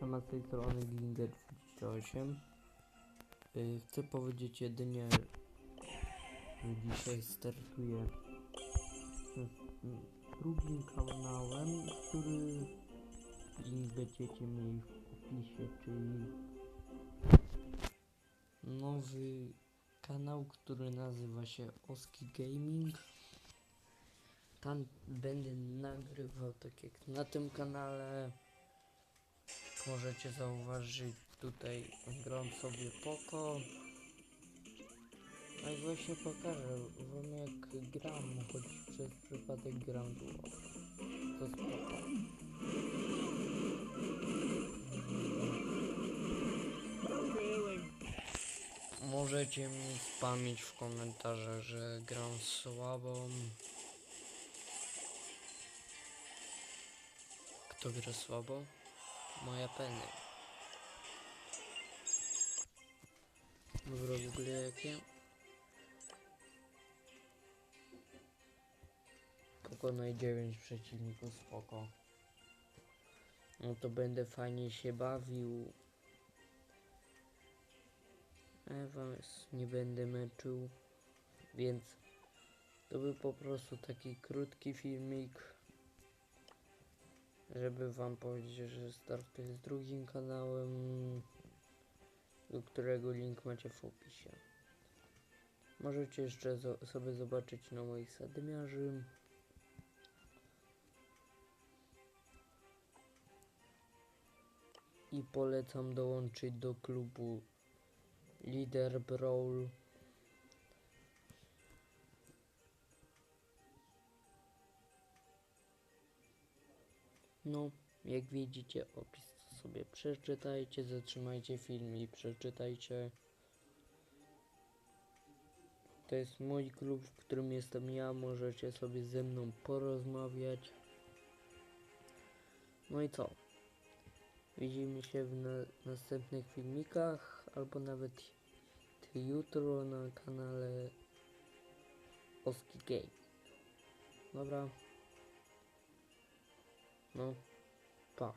Siema, z tej strony Glinger38 yy, Chcę powiedzieć jedynie, że dzisiaj startuję z mm, drugim kanałem, który link będziecie mieli w opisie, czyli nowy kanał, który nazywa się Oski Gaming. Tam będę nagrywał tak jak na tym kanale. Możecie zauważyć tutaj gram sobie poko. No i właśnie pokażę wam jak gram, choć przez przypadek gram duo. To spoko. Możecie mi spamić w komentarzach, że gram słabą. Kto gra słabo? Moja penny. Dobra, w ogóle jakie? Pokonaj 9 przeciwników, spoko. No to będę fajnie się bawił. Was nie będę męczył, więc to był po prostu taki krótki filmik żeby wam powiedzieć, że startuję z drugim kanałem, do którego link macie w opisie. Możecie jeszcze sobie zobaczyć na moich sadmiarzy. I polecam dołączyć do klubu Leader Brawl. No, jak widzicie opis sobie przeczytajcie, zatrzymajcie film i przeczytajcie. To jest mój klub, w którym jestem ja, możecie sobie ze mną porozmawiać. No i co? Widzimy się w na następnych filmikach, albo nawet jutro na kanale Oski Game. Dobra. 嗯大